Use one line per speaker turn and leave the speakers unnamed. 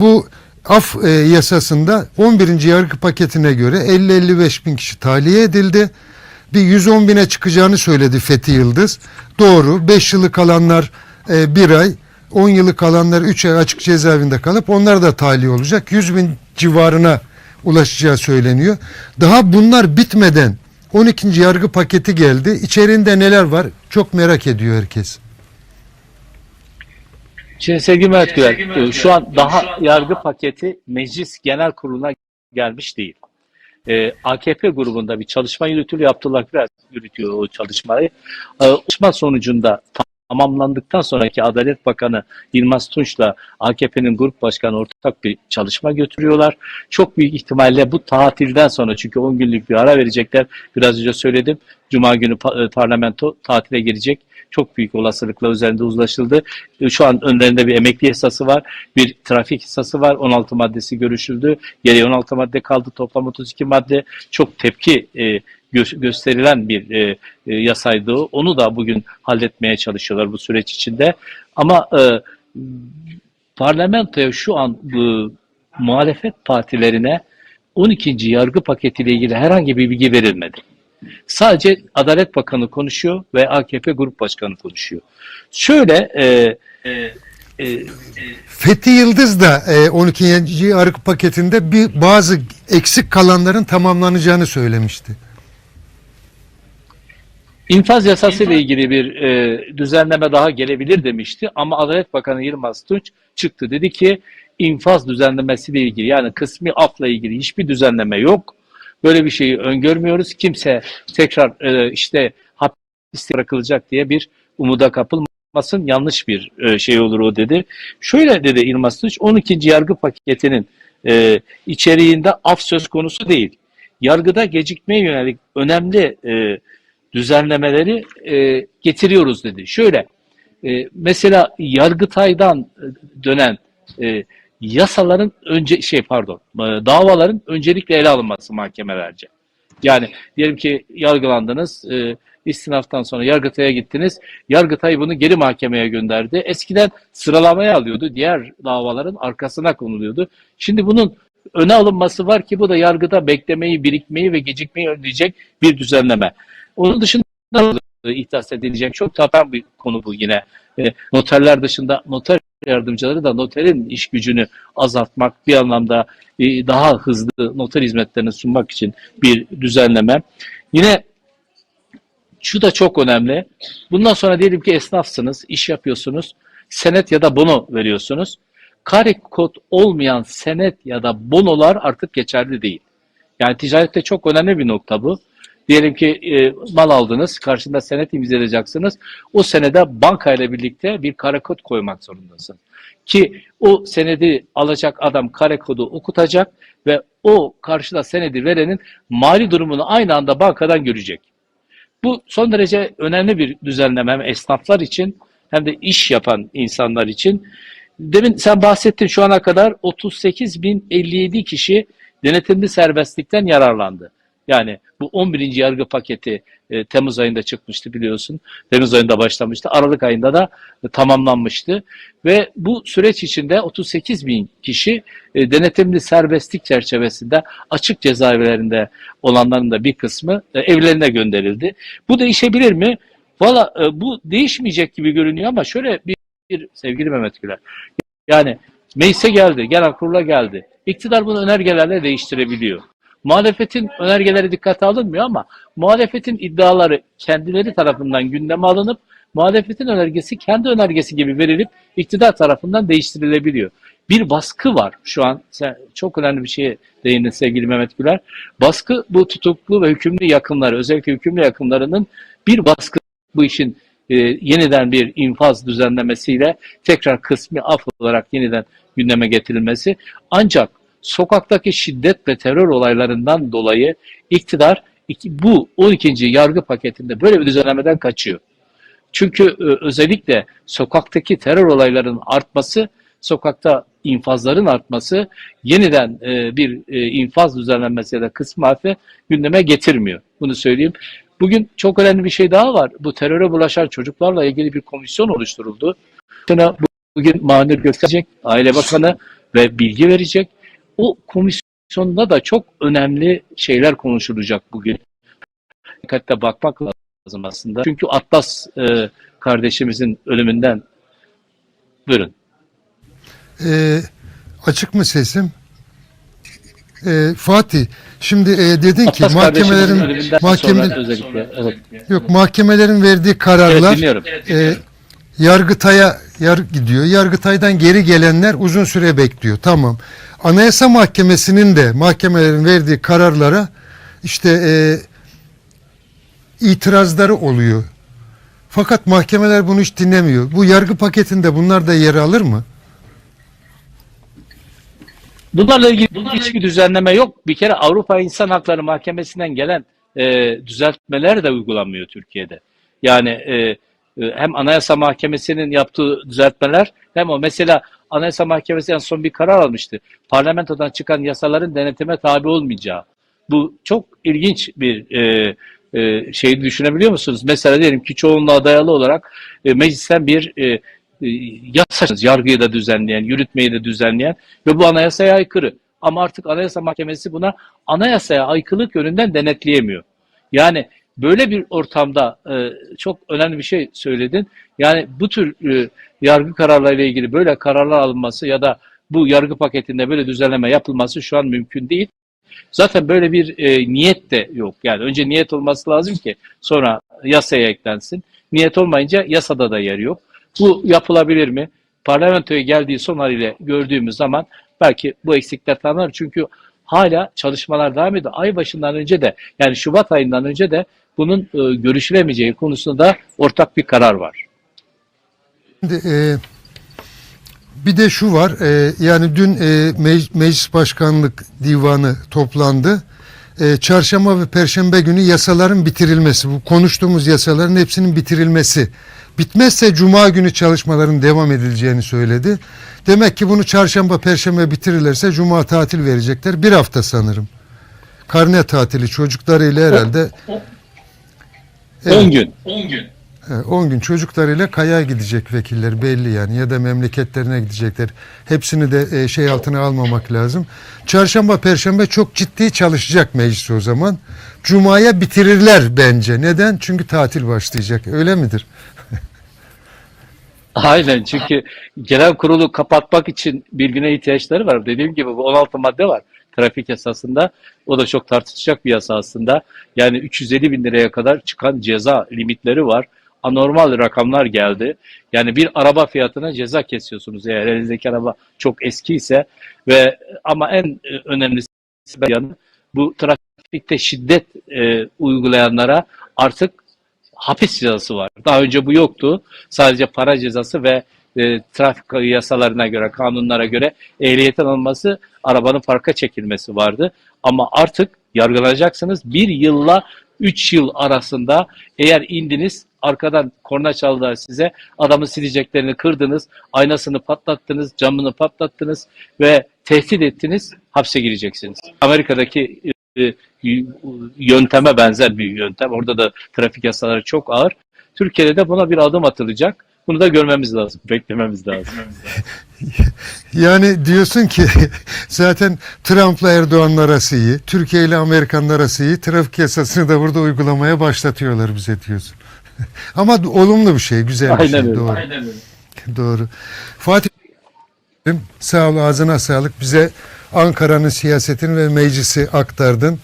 Bu af e, yasasında 11. yargı paketine göre 50-55 bin kişi tahliye edildi. Bir 110 bine çıkacağını söyledi Fethi Yıldız. Doğru. 5 yılı kalanlar 1 ay, 10 yılı kalanlar 3 ay açık cezaevinde kalıp onlar da tahliye olacak. 100 bin civarına ulaşacağı söyleniyor. Daha bunlar bitmeden 12. yargı paketi geldi. İçerinde neler var? Çok merak ediyor herkes.
Şimdi sevgili Mehmet Güler, e, şu an daha yargı paketi meclis genel kuruluna gelmiş değil. Ee, AKP grubunda bir çalışma yürütülüyor. Abdullah Güler yürütüyor o çalışmayı. Ee, çalışma sonucunda tamamlandıktan sonraki Adalet Bakanı Yılmaz Tunç'la AKP'nin grup başkanı ortak bir çalışma götürüyorlar. Çok büyük ihtimalle bu tatilden sonra çünkü 10 günlük bir ara verecekler. Biraz önce söyledim. Cuma günü e, parlamento tatile girecek. Çok büyük olasılıkla üzerinde uzlaşıldı. E, Şu an önlerinde bir emekli yasası var. Bir trafik yasası var. 16 maddesi görüşüldü. Geriye 16 madde kaldı. Toplam 32 madde. Çok tepki e, gö- gösterilen bir e, e, yasaydı. Onu da bugün halletmeye çalışıyorlar bu süreç içinde. Ama e, parlamentoya şu an bu, muhalefet partilerine 12. yargı paketiyle ilgili herhangi bir bilgi verilmedi. Sadece Adalet Bakanı konuşuyor ve AKP Grup Başkanı konuşuyor. Şöyle e, e, e,
Fethi Yıldız da e, 12. yargı paketinde bir bazı eksik kalanların tamamlanacağını söylemişti.
İnfaz yasası ile ilgili bir e, düzenleme daha gelebilir demişti ama Adalet Bakanı Yılmaz Tunç çıktı dedi ki infaz düzenlemesiyle ilgili yani kısmi afla ilgili hiçbir düzenleme yok. Böyle bir şeyi öngörmüyoruz. Kimse tekrar e, işte hapiste bırakılacak diye bir umuda kapılmasın. Yanlış bir e, şey olur o dedi. Şöyle dedi Yılmaz Tunç 12. yargı paketinin e, içeriğinde af söz konusu değil. Yargıda gecikmeye yönelik önemli e, düzenlemeleri e, getiriyoruz dedi. Şöyle e, mesela Yargıtay'dan e, dönen e, yasaların önce şey pardon e, davaların öncelikle ele alınması mahkemelerce. Yani diyelim ki yargılandınız, e, istinaftan sonra Yargıtay'a gittiniz. Yargıtay bunu geri mahkemeye gönderdi. Eskiden sıralamaya alıyordu. Diğer davaların arkasına konuluyordu. Şimdi bunun öne alınması var ki bu da yargıda beklemeyi, birikmeyi ve gecikmeyi önleyecek bir düzenleme. Onun dışında e, ihdas edilecek çok taban bir konu bu yine. E, noterler dışında noter yardımcıları da noterin iş gücünü azaltmak bir anlamda e, daha hızlı noter hizmetlerini sunmak için bir düzenleme. Yine şu da çok önemli. Bundan sonra diyelim ki esnafsınız, iş yapıyorsunuz, senet ya da bono veriyorsunuz. Kare kod olmayan senet ya da bonolar artık geçerli değil. Yani ticarette çok önemli bir nokta bu. Diyelim ki e, mal aldınız, karşında senet imzalayacaksınız. O senede bankayla birlikte bir kare koymak zorundasın. Ki o senedi alacak adam kare okutacak ve o karşıda senedi verenin mali durumunu aynı anda bankadan görecek. Bu son derece önemli bir düzenleme hem esnaflar için hem de iş yapan insanlar için. Demin sen bahsettin şu ana kadar 38.057 kişi denetimli serbestlikten yararlandı. Yani bu 11. yargı paketi e, Temmuz ayında çıkmıştı biliyorsun. Temmuz ayında başlamıştı. Aralık ayında da e, tamamlanmıştı. Ve bu süreç içinde 38 bin kişi e, denetimli serbestlik çerçevesinde açık cezaevlerinde olanların da bir kısmı e, evlerine gönderildi. Bu değişebilir mi? Valla e, bu değişmeyecek gibi görünüyor ama şöyle bir, bir sevgili Mehmet Güler. Yani meclise geldi, genel kurula geldi. İktidar bunu önergelerle değiştirebiliyor. Muhalefetin önergeleri dikkate alınmıyor ama muhalefetin iddiaları kendileri tarafından gündeme alınıp muhalefetin önergesi kendi önergesi gibi verilip iktidar tarafından değiştirilebiliyor. Bir baskı var şu an. Sen çok önemli bir şeye değindin sevgili Mehmet Güler. Baskı bu tutuklu ve hükümlü yakınları, özellikle hükümlü yakınlarının bir baskı bu işin e, yeniden bir infaz düzenlemesiyle tekrar kısmi af olarak yeniden gündeme getirilmesi. Ancak sokaktaki şiddet ve terör olaylarından dolayı iktidar bu 12. yargı paketinde böyle bir düzenlemeden kaçıyor. Çünkü e, özellikle sokaktaki terör olaylarının artması, sokakta infazların artması yeniden e, bir e, infaz düzenlenmesi ya da kısmı affe gündeme getirmiyor. Bunu söyleyeyim. Bugün çok önemli bir şey daha var. Bu teröre bulaşan çocuklarla ilgili bir komisyon oluşturuldu. Bugün Mahir Gökçek, Aile Bakanı ve bilgi verecek. O komisyonda da çok önemli şeyler konuşulacak bugün. Dikkatle bakmak lazım aslında. Çünkü Atlas e, kardeşimizin ölümünden buyurun.
Ee, açık mı sesim? Ee, Fatih, şimdi e, dedin ki
Atlas kardeşimizin
mahkemelerin
ölümünden
mahkeme,
sonra özellikle. Evet,
yok mahkemelerin verdiği
evet
kararlar
dinliyorum.
e, Yargıtay'a yar gidiyor. Yargıtay'dan geri gelenler uzun süre bekliyor. Tamam. Anayasa Mahkemesi'nin de mahkemelerin verdiği kararlara işte e, itirazları oluyor. Fakat mahkemeler bunu hiç dinlemiyor. Bu yargı paketinde bunlar da yer alır mı?
Bunlarla ilgili hiçbir düzenleme yok. Bir kere Avrupa İnsan Hakları Mahkemesi'nden gelen e, düzeltmeler de uygulanmıyor Türkiye'de. Yani e, hem Anayasa Mahkemesi'nin yaptığı düzeltmeler hem o mesela Anayasa Mahkemesi en son bir karar almıştı. Parlamentodan çıkan yasaların denetime tabi olmayacağı. Bu çok ilginç bir e, e, şeyi düşünebiliyor musunuz? Mesela diyelim ki çoğunluğa dayalı olarak e, meclisten bir e, e, yasa, yargıyı da düzenleyen, yürütmeyi de düzenleyen ve bu anayasaya aykırı. Ama artık Anayasa Mahkemesi buna anayasaya aykırılık yönünden denetleyemiyor. Yani böyle bir ortamda e, çok önemli bir şey söyledin. Yani bu tür e, yargı kararlarıyla ilgili böyle kararlar alınması ya da bu yargı paketinde böyle düzenleme yapılması şu an mümkün değil. Zaten böyle bir e, niyet de yok. Yani önce niyet olması lazım ki sonra yasaya eklensin. Niyet olmayınca yasada da yer yok. Bu yapılabilir mi? Parlamentoya geldiği son haliyle gördüğümüz zaman belki bu eksikler tamamlanır. Çünkü hala çalışmalar devam ediyor. Ay başından önce de yani Şubat ayından önce de bunun e, görüşülemeyeceği konusunda ortak bir karar var.
Şimdi, e, bir de şu var, e, yani dün e, Mec- Meclis Başkanlık Divanı toplandı. E, çarşamba ve Perşembe günü yasaların bitirilmesi, bu konuştuğumuz yasaların hepsinin bitirilmesi. Bitmezse Cuma günü çalışmaların devam edileceğini söyledi. Demek ki bunu çarşamba, Perşembe bitirirlerse Cuma tatil verecekler. Bir hafta sanırım. Karne tatili çocuklarıyla herhalde
10 gün.
10 gün çocuklarıyla kaya gidecek vekiller belli yani ya da memleketlerine gidecekler. Hepsini de e, şey altına almamak lazım. Çarşamba, perşembe çok ciddi çalışacak meclis o zaman. Cuma'ya bitirirler bence. Neden? Çünkü tatil başlayacak. Öyle midir?
Aynen çünkü genel kurulu kapatmak için bir güne ihtiyaçları var. Dediğim gibi bu 16 madde var trafik yasasında. O da çok tartışacak bir yasa aslında. Yani 350 bin liraya kadar çıkan ceza limitleri var. Anormal rakamlar geldi. Yani bir araba fiyatına ceza kesiyorsunuz eğer elinizdeki araba çok eski ise ve ama en e, önemlisi yanı bu trafikte şiddet e, uygulayanlara artık hapis cezası var. Daha önce bu yoktu. Sadece para cezası ve e, trafik yasalarına göre, kanunlara göre ehliyetin alınması, arabanın parka çekilmesi vardı. Ama artık yargılanacaksınız. Bir yılla üç yıl arasında eğer indiniz, arkadan korna çaldılar size, adamın sileceklerini kırdınız, aynasını patlattınız, camını patlattınız ve tehdit ettiniz, hapse gireceksiniz. Amerika'daki e, yönteme benzer bir yöntem. Orada da trafik yasaları çok ağır. Türkiye'de de buna bir adım atılacak. Bunu da görmemiz lazım, beklememiz lazım.
Yani diyorsun ki zaten Trump'la Erdoğan'ın arası iyi, Türkiye ile Amerika'nın arası iyi. Trafik yasasını da burada uygulamaya başlatıyorlar bize diyorsun. Ama olumlu bir şey, güzel bir
Aynen
şey.
öyle.
Doğru. Doğru. Fatih sağ ol ağzına sağlık. Bize Ankara'nın siyasetini ve meclisi aktardın.